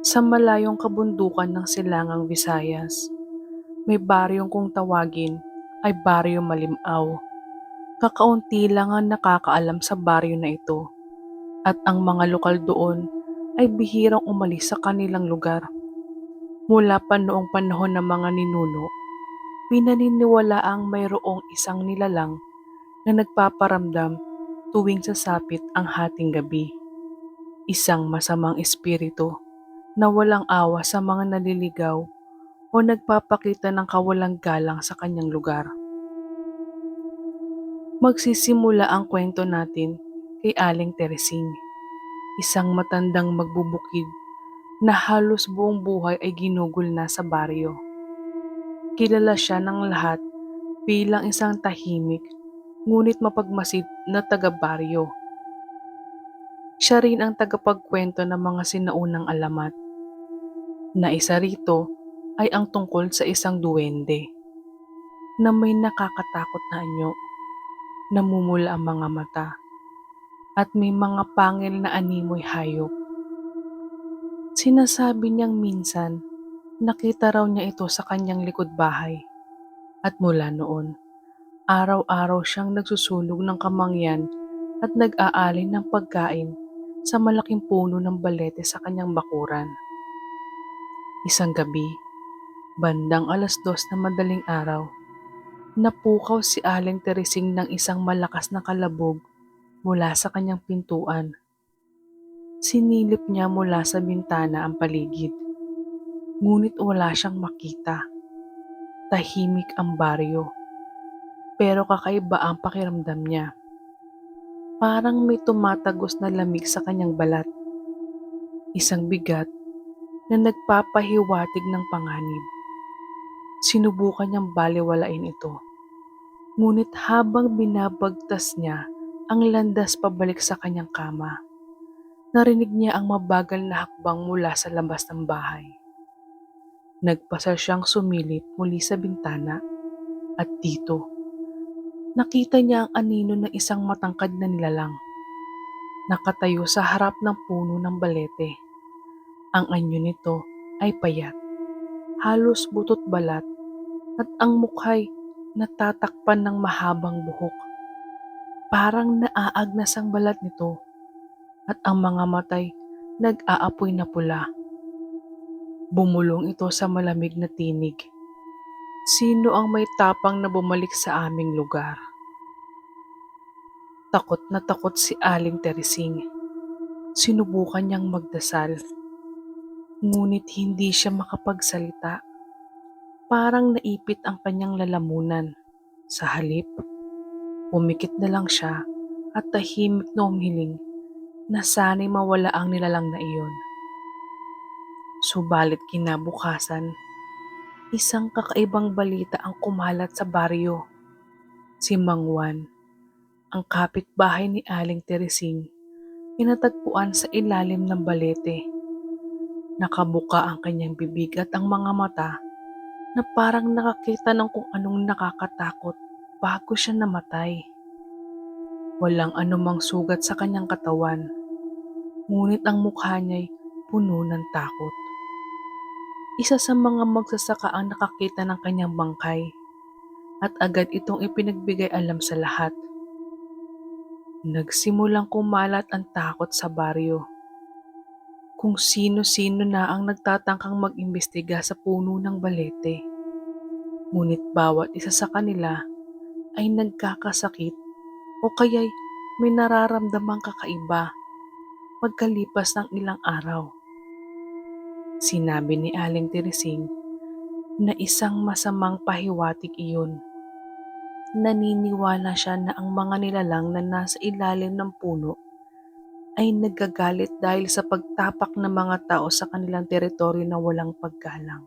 Sa malayong kabundukan ng Silangang Visayas, may baryong kung tawagin ay Baryo Malimao. Kakaunti lang ang nakakaalam sa baryo na ito at ang mga lokal doon ay bihirang umalis sa kanilang lugar. Mula pa noong panahon ng mga ninuno, pinaniniwala ang mayroong isang nilalang na nagpaparamdam tuwing sasapit ang hating gabi. Isang masamang espiritu na walang awa sa mga naliligaw o nagpapakita ng kawalang galang sa kanyang lugar. Magsisimula ang kwento natin kay Aling Teresing, isang matandang magbubukid na halos buong buhay ay ginugol na sa baryo. Kilala siya ng lahat bilang isang tahimik ngunit mapagmasid na taga-baryo. Siya rin ang tagapagkwento ng mga sinaunang alamat na isa rito ay ang tungkol sa isang duwende na may nakakatakot na anyo, namumula ang mga mata, at may mga pangil na animoy hayop. Sinasabi niyang minsan, nakita raw niya ito sa kanyang likod bahay. At mula noon, araw-araw siyang nagsusunog ng kamangyan at nag-aalin ng pagkain sa malaking puno ng balete sa kanyang bakuran. Isang gabi, bandang alas dos na madaling araw, napukaw si Aling Teresing ng isang malakas na kalabog mula sa kanyang pintuan. Sinilip niya mula sa bintana ang paligid, ngunit wala siyang makita. Tahimik ang baryo, pero kakaiba ang pakiramdam niya. Parang may tumatagos na lamig sa kanyang balat. Isang bigat na nagpapahiwatig ng panganib. Sinubukan niyang baliwalain ito. Ngunit habang binabagtas niya ang landas pabalik sa kanyang kama, narinig niya ang mabagal na hakbang mula sa labas ng bahay. Nagpasal siyang sumilip muli sa bintana at dito, nakita niya ang anino ng isang matangkad na nilalang. Nakatayo sa harap ng puno ng balete ang anyo nito ay payat, halos butot balat at ang mukha'y natatakpan ng mahabang buhok. Parang naaagnas ang balat nito at ang mga matay nag-aapoy na pula. Bumulong ito sa malamig na tinig. Sino ang may tapang na bumalik sa aming lugar? Takot na takot si Aling Teresing. Sinubukan niyang magdasal ngunit hindi siya makapagsalita. Parang naipit ang kanyang lalamunan. Sa halip, umikit na lang siya at tahimik na umiling na sana'y mawala ang nilalang na iyon. Subalit kinabukasan, isang kakaibang balita ang kumalat sa baryo. Si Mang Juan, ang kapitbahay ni Aling Teresing, inatagpuan sa ilalim ng balete Nakabuka ang kanyang bibig at ang mga mata na parang nakakita ng kung anong nakakatakot bago siya namatay. Walang anumang sugat sa kanyang katawan, ngunit ang mukha niya'y puno ng takot. Isa sa mga magsasaka ang nakakita ng kanyang bangkay at agad itong ipinagbigay alam sa lahat. Nagsimulang kumalat ang takot sa baryo kung sino-sino na ang nagtatangkang mag-imbestiga sa puno ng balete. Ngunit bawat isa sa kanila ay nagkakasakit o kaya'y may nararamdamang kakaiba pagkalipas ng ilang araw. Sinabi ni Aling Teresing na isang masamang pahiwatig iyon. Naniniwala siya na ang mga nilalang na nasa ilalim ng puno ay nagagalit dahil sa pagtapak ng mga tao sa kanilang teritoryo na walang paggalang.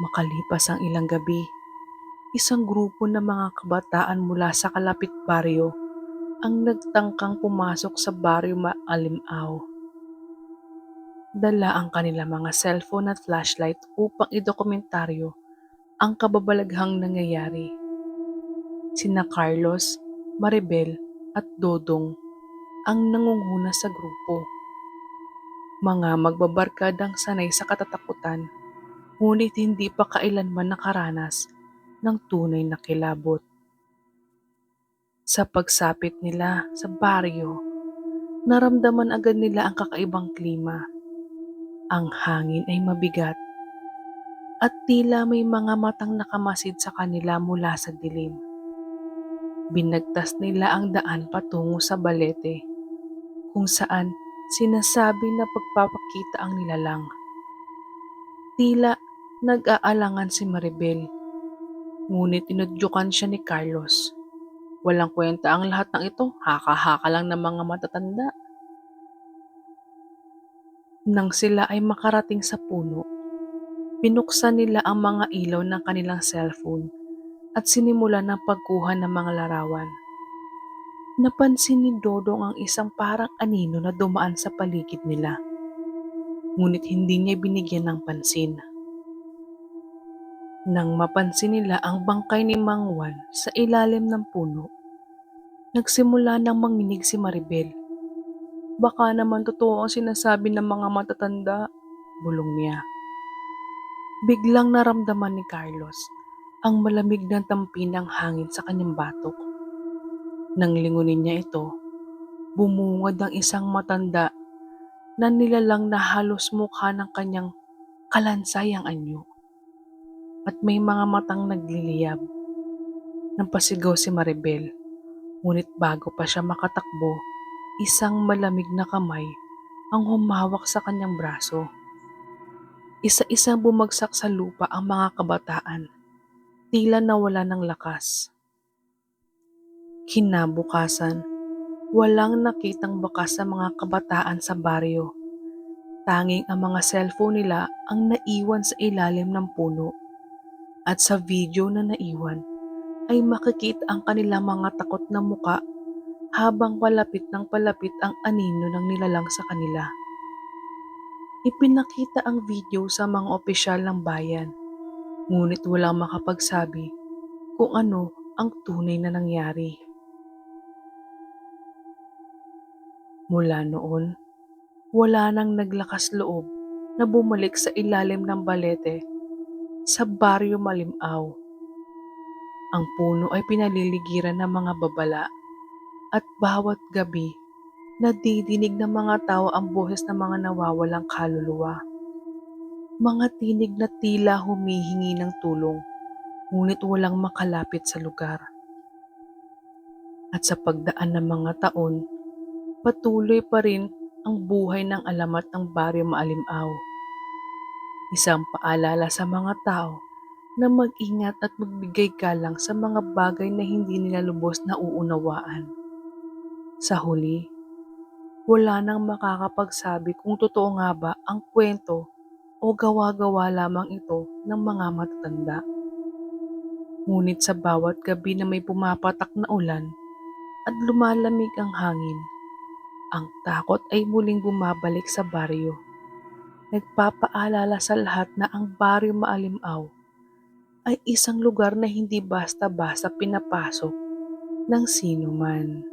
Makalipas ang ilang gabi, isang grupo ng mga kabataan mula sa kalapit baryo ang nagtangkang pumasok sa baryo Maalimaw. Dala ang kanilang mga cellphone at flashlight upang idokumentaryo ang kababalaghang nangyayari. Sina Carlos, Maribel at Dodong ang nangunguna sa grupo. Mga magbabarkadang sanay sa katatakutan, ngunit hindi pa kailanman nakaranas ng tunay na kilabot. Sa pagsapit nila sa baryo, naramdaman agad nila ang kakaibang klima. Ang hangin ay mabigat at tila may mga matang nakamasid sa kanila mula sa dilim. Binagtas nila ang daan patungo sa balete kung saan sinasabi na pagpapakita ang nilalang. Tila nag-aalangan si Maribel, ngunit inudyukan siya ni Carlos. Walang kwenta ang lahat ng ito, haka-haka lang ng mga matatanda. Nang sila ay makarating sa puno, binuksan nila ang mga ilaw ng kanilang cellphone at sinimulan ng pagkuha ng mga larawan. Napansin ni Dodong ang isang parang anino na dumaan sa paligid nila. Ngunit hindi niya binigyan ng pansin. Nang mapansin nila ang bangkay ni Mang Juan sa ilalim ng puno, nagsimula nang manginig si Maribel. Baka naman totoo ang sinasabi ng mga matatanda, bulong niya. Biglang naramdaman ni Carlos ang malamig na tampi ng hangin sa kanyang batok. Nang lingunin niya ito, bumungad ang isang matanda na nilalang na halos mukha ng kanyang kalansayang anyo at may mga matang nagliliyab. Nampasigaw si Maribel, ngunit bago pa siya makatakbo, isang malamig na kamay ang humawak sa kanyang braso. Isa-isang bumagsak sa lupa ang mga kabataan, tila nawala ng lakas. Kinabukasan, walang nakitang bakas sa mga kabataan sa baryo. Tanging ang mga cellphone nila ang naiwan sa ilalim ng puno at sa video na naiwan ay makikita ang kanilang mga takot na muka habang palapit ng palapit ang anino ng nilalang sa kanila. Ipinakita ang video sa mga opisyal ng bayan, ngunit walang makapagsabi kung ano ang tunay na nangyari. Mula noon, wala nang naglakas loob na bumalik sa ilalim ng balete sa baryo Malimao. Ang puno ay pinaliligiran ng mga babala at bawat gabi nadidinig ng mga tao ang boses ng mga nawawalang kaluluwa. Mga tinig na tila humihingi ng tulong ngunit walang makalapit sa lugar. At sa pagdaan ng mga taon, patuloy pa rin ang buhay ng alamat ng baryo Maalimaw. Isang paalala sa mga tao na mag-ingat at magbigay galang sa mga bagay na hindi nila lubos na uunawaan. Sa huli, wala nang makakapagsabi kung totoo nga ba ang kwento o gawa-gawa lamang ito ng mga matatanda. Ngunit sa bawat gabi na may pumapatak na ulan at lumalamig ang hangin, ang takot ay muling bumabalik sa baryo nagpapaalala sa lahat na ang baryo Maalimaw ay isang lugar na hindi basta-basta pinapasok ng sino man.